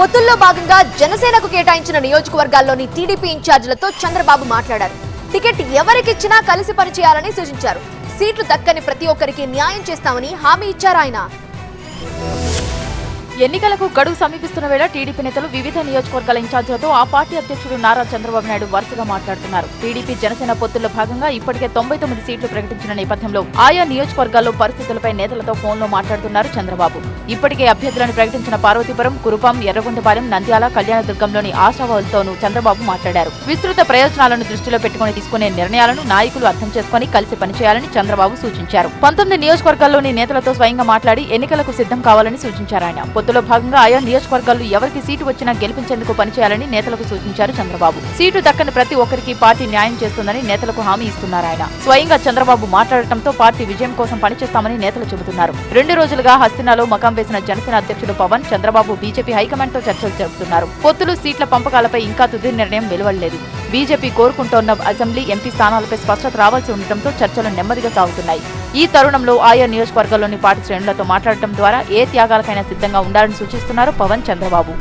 పొత్తుల్లో భాగంగా జనసేనకు కేటాయించిన నియోజకవర్గాల్లోని టీడీపీ ఇన్ఛార్జీలతో చంద్రబాబు మాట్లాడారు. టికెట్ ఎవరికిచ్చినా కలిసి పనిచేయాలని సూచించారు. సీట్లు దక్కని ప్రతి ఒక్కరికి న్యాయం చేస్తామని హామీ ఇచ్చారు ఆయన. ఎన్నికలకు గడువు సమీపిస్తున్న వేళ టీడీపీ నేతలు వివిధ నియోజకవర్గాల ఇన్ఛార్జీలతో ఆ పార్టీ అధ్యక్షుడు నారా చంద్రబాబు నాయుడు వరుసగా మాట్లాడుతున్నారు. టీడీపీ జనసేన పొత్తుల్లో భాగంగా ఇప్పటికే తొంభై తొమ్మిది సీట్లు ప్రకటించిన నేపథ్యంలో ఆయా నియోజకవర్గాల్లో పరిస్థితులపై నేతలతో ఫోన్లో మాట్లాడుతున్నారు చంద్రబాబు. ఇప్పటికే అభ్యర్థులను ప్రకటించిన పార్వతీపురం కురుపాం ఎర్రగొండపాలెం నంద్యాల కళ్యాణదుర్గంలోని ఆశావాదులతోనూ చంద్రబాబు మాట్లాడారు. విస్తృత ప్రయోజనాలను దృష్టిలో పెట్టుకుని తీసుకునే నిర్ణయాలను నాయకులు అర్థం చేసుకుని కలిసి పనిచేయాలని చంద్రబాబు సూచించారు. పంతొమ్మిది నియోజకవర్గాల్లోని నేతలతో స్వయంగా మాట్లాడి ఎన్నికలకు సిద్ధం కావాలని సూచించారు ఆయన. పొత్తులో భాగంగా ఆయా నియోజకవర్గాల్లో ఎవరికి సీటు వచ్చినా గెలిపించేందుకు పనిచేయాలని నేతలకు సూచించారు చంద్రబాబు. సీటు దక్కని ప్రతి ఒక్కరికి పార్టీ న్యాయం చేస్తుందని నేతలకు హామీ ఇస్తున్నారు ఆయన. స్వయంగా చంద్రబాబు మాట్లాడటంతో పార్టీ విజయం కోసం పనిచేస్తామని నేతలు చెబుతున్నారు. రెండు రోజులుగా హస్తినాలో మకాం వేసిన జనసేన అధ్యక్షుడు పవన్ చంద్రబాబు బీజేపీ హైకమాండ్తో చర్చలు జరుపుతున్నారు. పొత్తులు సీట్ల పంపకాలపై ఇంకా తుది నిర్ణయం వెలువడలేదు. బీజేపీ కోరుకుంటోన్న అసెంబ్లీ ఎంపీ స్థానాలపై స్పష్టత రావాల్సి ఉండటంతో చర్చలు నెమ్మదిగా సాగుతున్నాయి. ఈ తరుణంలో ఆయా నియోజకవర్గాల్లోని పార్టీ శ్రేణులతో మాట్లాడటం ద్వారా ఏ త్యాగాలకైనా సిద్ధంగా ఉండాలని సూచిస్తున్నారు పవన్ చంద్రబాబు.